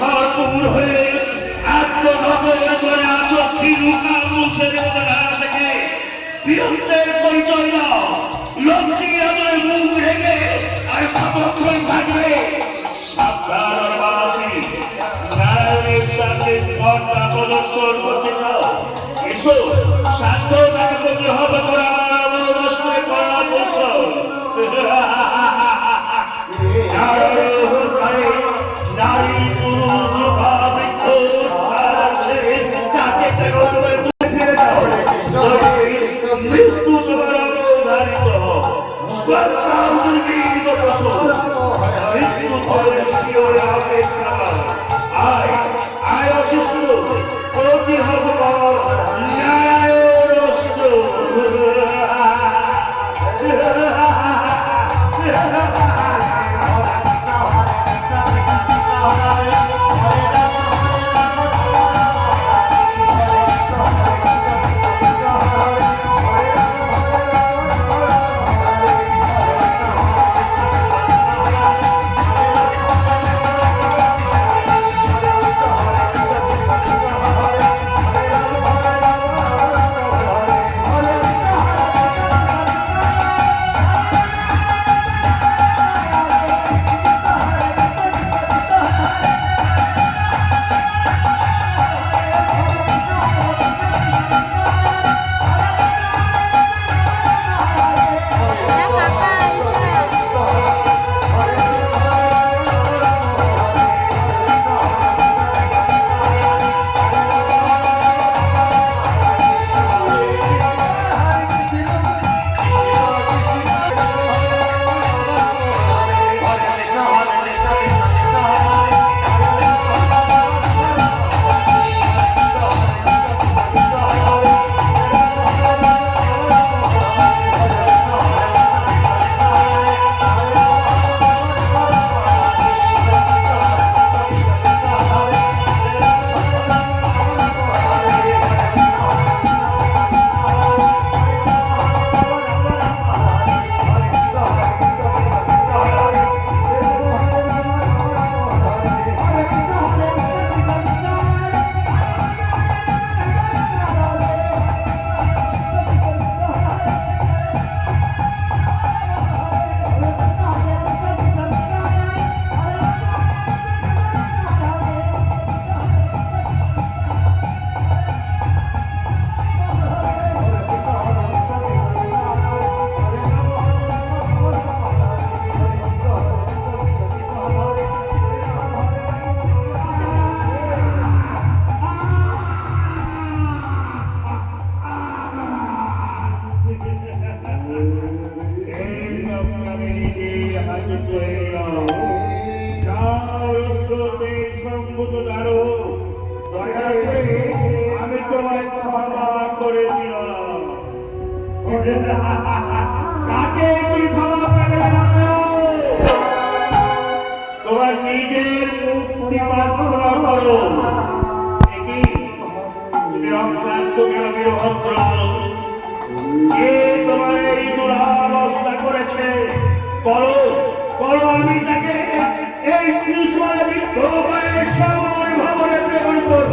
ভরপুর হয়ে আত্মনগর করে আছো তিরুকা মুছে থেকে আমায় মুখ ঢেকে আর কতক্ষণ কাকে তুমি ক্ষমা করে তোমার নিজের মুক্তি প্রার্থনা করো। কে? তোমার এই দুরাবস্থা করেছে? বলো বলো আমি তাকে এই কৃষ্ণের বিদ্রোহের সময় ভবনে প্রেরণ করব।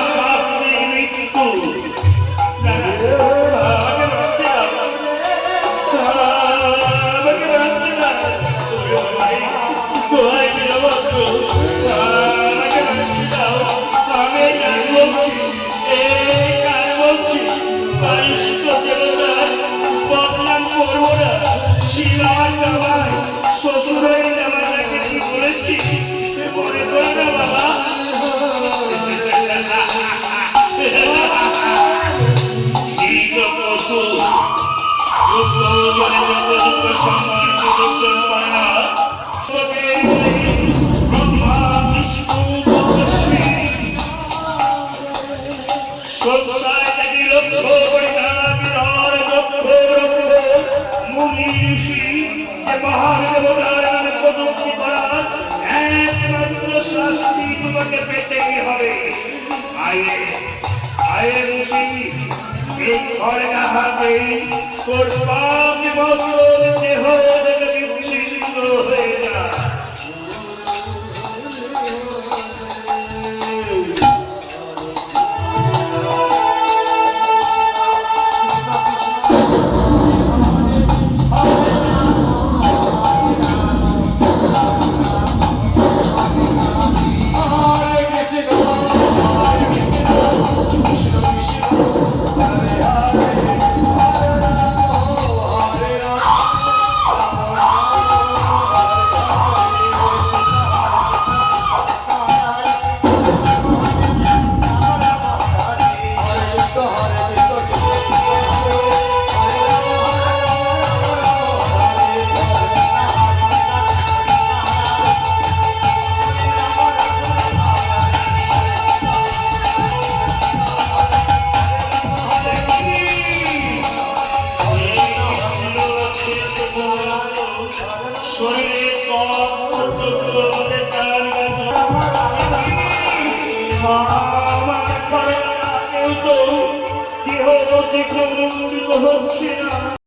কি হবে। আয়ে আয়ে মুশি এই ঘরে না হাতে করবা বছর দেহ